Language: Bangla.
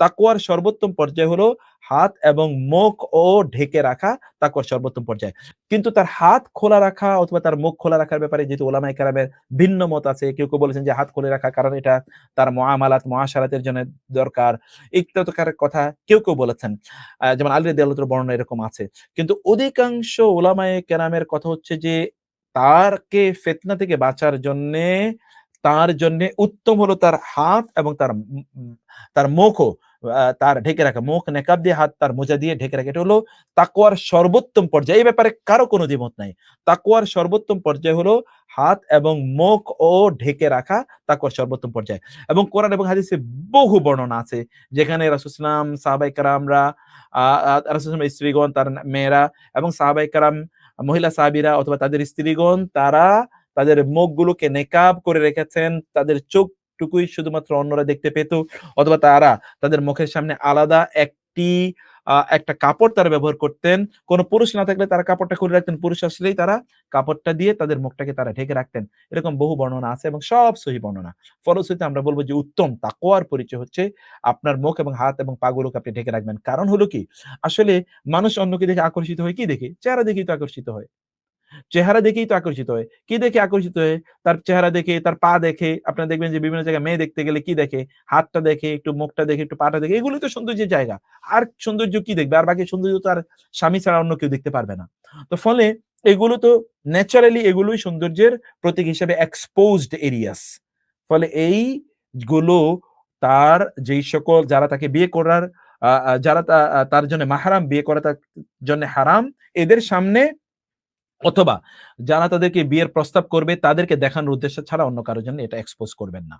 তাকওয়ার সর্বোত্তম পর্যায় হলো হাত এবং মুখ ও ঢেকে রাখা তাকওয়ার সর্বোত্তম পর্যায়। কিন্তু তার হাত খোলা রাখা অথবা তার মুখ খোলা রাখার ব্যাপারে যেহেতু ওলামাই কারামের ভিন্ন মত আছে, কেউ কেউ বলেছেন যে হাত খুলে রাখা কারণ এটা তার মহামালাত মহাসারাতের জন্য দরকার। ইত্যাদি কথা কেউ কেউ বলেছেন। যেমন আলী দেয়ালতের বর্ণনা এরকম আছে। কিন্তু অধিকাংশ ওলামাই কেরামের কথা হচ্ছে যে তারকে ফেতনা থেকে বাঁচার জন্যে, তার জন্য উত্তম হলো তার হাত এবং তার তার মুখও। তার ঢেকে রাখা মুখ, নেকাব দিয়ে হাত, তার মোজা দিয়ে ঢেকে রাখা। এটা হলো তাকওয়ার সর্বোত্তম পর্যায়ে। এই ব্যাপারে কারও কোনো দ্বিমত নাই। তাকওয়ার সর্বোত্তম পর্যায় হলো হাত এবং মুখ ও ঢেকে রাখা তাকওয়ার সর্বোত্তম পর্যায়। এবং কোরআন এবং হাদিসে বহু বর্ণনা আছে, যেখানে রাসূলুল্লাহ সাহাবাই কারামরা রাসূলুল্লাহ স্ত্রীগণ, তার মেয়েরা এবং সাহাবাই কারাম মহিলা সাহাবীরা অথবা তাদের স্ত্রীগণ, তারা তাদের মুখগুলোকে নেকাব করে রেখেছেন, তাদের চোখ টুকুই শুধুমাত্র অন্যরা দেখতে পেত, অথবা তারা তাদের মুখের সামনে আলাদা একটি একটা কাপড় তারা ব্যবহার করতেন। কোন পুরুষ না থাকলে তারা কাপড়টা খুলে রাখতেন, পুরুষ আসলেই তারা কাপড়টা দিয়ে তাদের মুখটাকে তারা ঢেকে রাখতেন। এরকম বহু বর্ণনা আছে এবং সব সহি বর্ণনা। ফলশ্রুতিতে আমরা বলব যে উত্তম তাকওয়ার পরিচয় হচ্ছে আপনার মুখ এবং হাত এবং পাগুলোকে আপনি ঢেকে রাখবেন। কারণ হলো কি? আসলে মানুষ অন্যকে দেখে আকর্ষিত হয়, কি দেখে? চেহারা দেখেই তো আকর্ষিত হয়। চেহারা দেখেই তো আকর্ষিত হয়। কি দেখে আকর্ষিত হয়? তার চেহারা দেখে, তার পা দেখে, আপনারা দেখবেন যে বিভিন্ন জায়গায় মেয়ে দেখতে গেলে কি দেখে? হাতটা দেখে, একটু মুখটা দেখে, একটু পাটা দেখে এগুলো তো সৌন্দর্যের জায়গা। আর সৌন্দর্য কি দেখবে? আর বাকি সৌন্দর্য তো আর স্বামী ছাড়া অন্য কেউ দেখতে পারবে না। তো ফলে এগুলো তো ন্যাচারালি এগুলোই সৌন্দর্যের প্রতীক হিসেবে এক্সপোজড এরিয়াস ফলে এইগুলো তার যেই সকল যারা তাকে বিয়ে করার যারা তার জন্য মাহারাম, বিয়ে করা তার জন্য হারাম, এদের সামনে অথবা যারা তাদেরকে বিয়ের প্রস্তাব করবে, তাদেরকে দেখানোর উদ্দেশ্য ছাড়া অন্য কারোর জন্য এটা এক্সপোজ করবেন না।